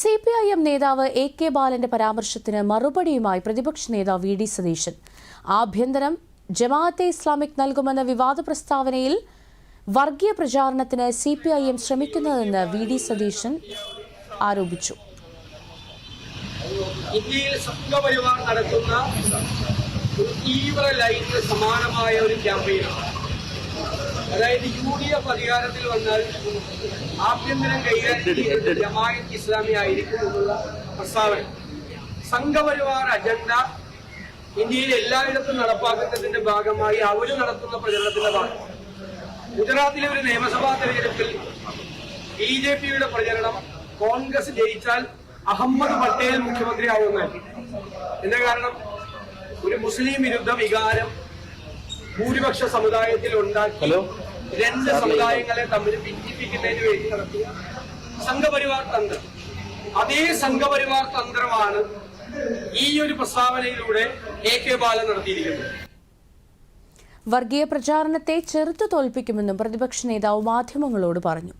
C P I M നേതാവ് A K ബാലന്റെ പരാമർശത്തിന് മറുപടിയുമായി പ്രതിപക്ഷ നേതാവ് വി ഡി സതീശൻ. ആഭ്യന്തരം ജമാഅത്തെ ഇസ്ലാമിക് നൽകുമെന്ന വിവാദ പ്രസ്താവനയിൽ വർഗീയ പ്രചാരണത്തിന് സി പി ഐ എം ശ്രമിക്കുന്നതെന്ന് വി ഡി സതീശൻ ആരോപിച്ചു. ഇന്ത്യയിൽ സംഘപരിവാർ നടത്തുന്ന തീവ്ര ലൈനിന് സമാനമായ ഒരു ക്യാമ്പയിനാണ്. അതായത് യു ഡി എഫ് അധികാരത്തിൽ വന്നാൽ ആഭ്യന്തരം കൈകാര്യം ചെയ്യുന്നത് ജമാഅത്ത് ഇസ്ലാമി ആയിരിക്കും എന്നുള്ള പ്രസ്താവന. സംഘപരിവാർ അജണ്ട ഇന്ത്യയിൽ എല്ലായിടത്തും നടപ്പാക്കുന്നതിന്റെ ഭാഗമായി അവർ നടത്തുന്ന പ്രചരണത്തിന്റെ ഭാഗം. ഗുജറാത്തിലെ ഒരു നിയമസഭാ തെരഞ്ഞെടുപ്പിൽ ബി ജെ പിയുടെ പ്രചരണം കോൺഗ്രസ് ജയിച്ചാൽ അഹമ്മദ് പട്ടേൽ മുഖ്യമന്ത്രിയാവുന്നതാണ് എന്താ കാരണം? ഒരു മുസ്ലിം വിരുദ്ധ വികാരം ഭൂരിപക്ഷ സമുദായത്തിൽ ഉണ്ടാക്കി രണ്ട് സമുദായങ്ങളെ തമ്മിൽ ഭിന്നിപ്പിക്കുന്നതിന് വേണ്ടി നടത്തിയ സംഘപരിവാർ തന്ത്രം. അതേ സംഘപരിവാർ തന്ത്രമാണ് ഈ ഒരു പ്രസ്താവനയിലൂടെ എ കെ ബാലൻ നടത്തിയിരിക്കുന്നത്. വർഗീയ പ്രചാരണത്തെ ചെറുത്തു തോൽപ്പിക്കുമെന്നും പ്രതിപക്ഷ നേതാവ് മാധ്യമങ്ങളോട് പറഞ്ഞു.